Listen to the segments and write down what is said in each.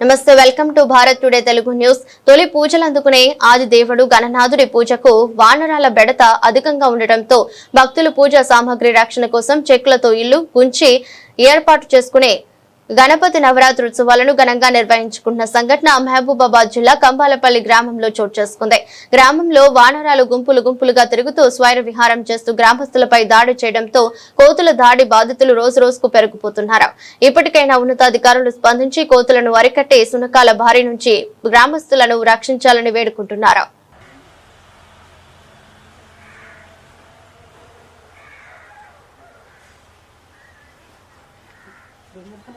నమస్తే welcome to Bharat today Telugu news. తొలి పూజలు అందుకునే ఆది దేవుడు గణనాథుడి పూజకు వానరాల బెడత అధికంగా ఉండటంతో భక్తులు పూజా సామాగ్రి రక్షణ కోసం చెక్కులతో ఇల్లు గుంచి ఏర్పాటు చేసుకునే గణపతి నవరాత్రుత్సవాలను ఘనంగా నిర్వహించుకున్న సంఘటన మహబూబాబాద్ జిల్లా కంబాలపల్లి గ్రామంలో చోటు చేసుకుంది. గ్రామంలో వానరాలు గుంపులు గుంపులుగా తిరుగుతూ స్వైర విహారం చేస్తూ గ్రామస్తులపై దాడి చేయడంతో కోతుల దాడి బాధితులు రోజు రోజుకు పెరిగిపోతున్నారు. ఇప్పటికైనా ఉన్నతాధికారులు స్పందించి కోతులను అరికట్టి సునకాల బారి నుంచి గ్రామస్తులను రక్షించాలని వేడుకుంటున్నారు. మళ్ళా అక్కడ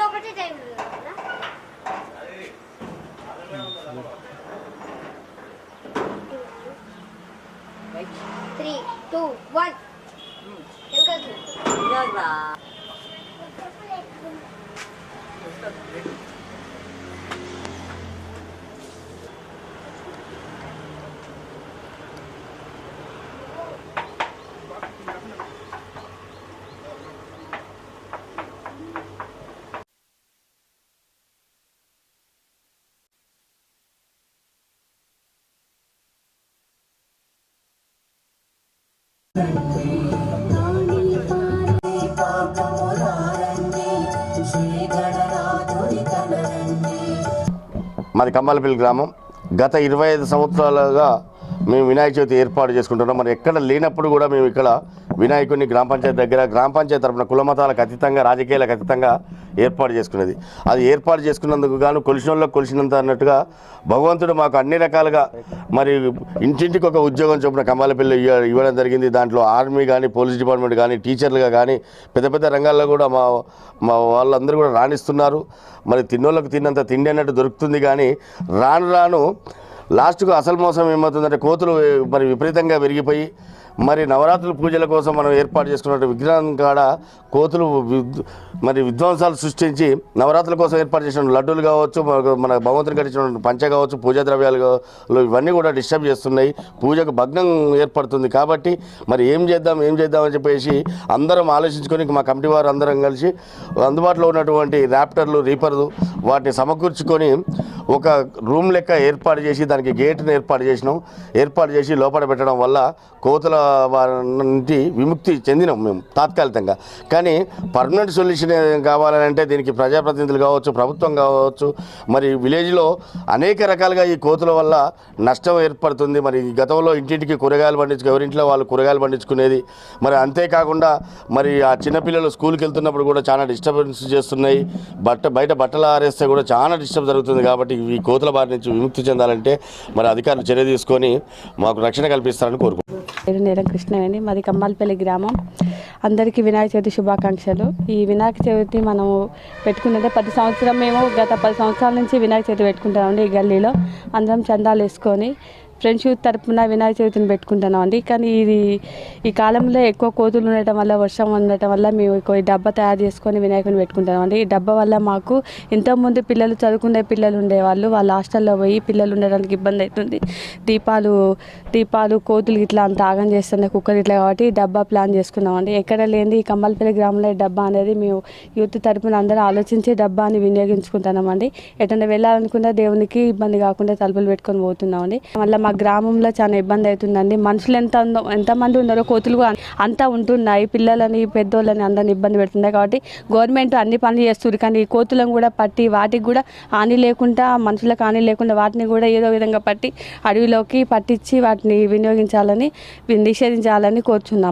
రెండు ఒకటే టైం త్రీ టూ వన్ వెనకకి మాది కమ్మలపల్లి గ్రామం గత ఇరవై ఐదు సంవత్సరాలుగా మేము వినాయక చవితి ఏర్పాటు చేసుకుంటున్నాం. మరి ఎక్కడ లేనప్పుడు కూడా మేము ఇక్కడ వినాయకుడిని గ్రామ పంచాయతీ దగ్గర గ్రామ పంచాయతీ తరపున కులమతాలకు అతీతంగా రాజకీయాలకు అతీతంగా ఏర్పాటు చేసుకున్నది. అది ఏర్పాటు చేసుకున్నందుకు గాను కొలిసినోళ్ళలో కొలిసినంత అన్నట్టుగా భగవంతుడు మాకు అన్ని రకాలుగా మరి ఇంటింటికి ఒక ఉద్యోగం చొప్పున కమ్మాలపల్లి ఇవ్వ- ఇవ్వడం జరిగింది. దాంట్లో ఆర్మీ కానీ పోలీస్ డిపార్ట్మెంట్ కానీ టీచర్లుగా కానీ పెద్ద పెద్ద రంగాల్లో కూడా మా మా వాళ్ళందరూ కూడా రాణిస్తున్నారు. మరి తిన్నోళ్ళకు తిన్నంత తిండి అన్నట్టు దొరుకుతుంది కానీ రాను రాను లాస్ట్కు అసలు మోసం ఏమవుతుందంటే కోతులు మరి విపరీతంగా పెరిగిపోయి మరి నవరాత్రుల పూజల కోసం మనం ఏర్పాటు చేసుకున్న విగ్రహం కాడ కోతులు మరి విధ్వంసాలు సృష్టించి నవరాత్రుల కోసం ఏర్పాటు చేసిన లడ్డూలు కావచ్చు మన- మన భగవంతుని కట్టించిన పంచ కావచ్చు పూజా ద్రవ్యాలు ఇవన్నీ కూడా డిస్టర్బ్ చేస్తున్నాయి. పూజకు భగ్నం ఏర్పడుతుంది కాబట్టి మరి ఏం చేద్దాం ఏం చేద్దాం అని చెప్పేసి అందరం ఆలోచించుకొని మా కమిటీ వారు అందరం కలిసి అందుబాటులో ఉన్నటువంటి ర్యాప్టర్లు రీపర్లు వాటిని సమకూర్చుకొని ఒక రూమ్ లెక్క ఏర్పాటు చేసి దానికి గేట్ని ఏర్పాటు చేసినాం. ఏర్పాటు చేసి లోపల పెట్టడం వల్ల కోతుల వారి నుండి విముక్తి చెందినాం మేము తాత్కాలికంగా. కానీ పర్మనెంట్ సొల్యూషన్ కావాలని అంటే దీనికి ప్రజాప్రతినిధులు కావచ్చు ప్రభుత్వం కావచ్చు మరి విలేజ్లో అనేక రకాలుగా ఈ కోతుల వల్ల నష్టం ఏర్పడుతుంది. మరి గతంలో ఇంటింటికి కూరగాయలు పండించుకు ఎవరింట్లో వాళ్ళు కూరగాయలు పండించుకునేది. మరి అంతేకాకుండా మరి ఆ చిన్నపిల్లలు స్కూల్కి వెళ్తున్నప్పుడు కూడా చాలా డిస్టర్బెన్స్ చేస్తున్నాయి. బట్ట బయట బట్టలు ఆరేస్తే కూడా చాలా డిస్టర్బ్ జరుగుతుంది కాబట్టి ఈ కోతుల బారి నుంచి విముక్తి చెందాలంటే మరి అధికారులు చర్య తీసుకొని మాకు రక్షణ కల్పిస్తారని కోరుకుంటున్నాను నేరం కృష్ణవేణి మాది కమ్మాలపల్లి గ్రామం. అందరికీ వినాయక చవితి శుభాకాంక్షలు. ఈ వినాయక చవితి మనము పెట్టుకున్నదే ప్రతి సంవత్సరం మేము గత పది సంవత్సరాల నుంచి వినాయక చవితి పెట్టుకుంటామండి ఈ గల్లీలో. అందరం చందాలు వేసుకొని ఫ్రెండ్స్ తరపున వినాయక చవితిని పెట్టుకుంటున్నాం అండి. కానీ ఇది ఈ కాలంలో ఎక్కువ కోతులు ఉండటం వల్ల వర్షం ఉండటం వల్ల మేము ఎక్కువ ఈ డబ్బా తయారు చేసుకొని వినాయకుని పెట్టుకుంటున్నాం అండి. ఈ డబ్బా వల్ల మాకు ఇంతకుముందు పిల్లలు చదువుకునే పిల్లలు ఉండేవాళ్ళు. వాళ్ళ హాస్టల్లో పోయి పిల్లలు ఉండడానికి ఇబ్బంది అవుతుంది. దీపాలు దీపాలు కోతులు ఇట్లా అంత ఆగం చేస్తున్నాయి కుక్కలు ఇట్లా కాబట్టి డబ్బా ప్లాన్ చేసుకున్నాం అండి. ఎక్కడ లేని ఈ కమ్మలపల్లి గ్రామంలో డబ్బా అనేది మేము యూత్ తరపున అందరూ ఆలోచించి డబ్బాని వినియోగించుకుంటున్నాం అండి. ఎటన్నా వెళ్ళాలనుకున్నా దేవునికి ఇబ్బంది కాకుండా తలుపులు పెట్టుకొని పోతున్నాం అండి. మళ్ళీ మా గ్రామంలో చాలా ఇబ్బంది అవుతుందండి. మనుషులు ఎంత ఉందో ఎంతమంది ఉన్నారో కోతులు కూడా అంతా ఉంటున్నాయి. పిల్లలని పెద్దోళ్ళని అందరిని ఇబ్బంది పెడుతున్నాయి కాబట్టి గవర్నమెంట్ అన్ని పనులు చేస్తుంది. కానీ ఈ కోతులను కూడా పట్టి వాటికి కూడా హాని లేకుండా మనుషులకు హాని లేకుండా వాటిని కూడా ఏదో విధంగా పట్టి అడవిలోకి పట్టించి వాటిని వినియోగించాలని నిషేధించాలని కోరుచున్నాం.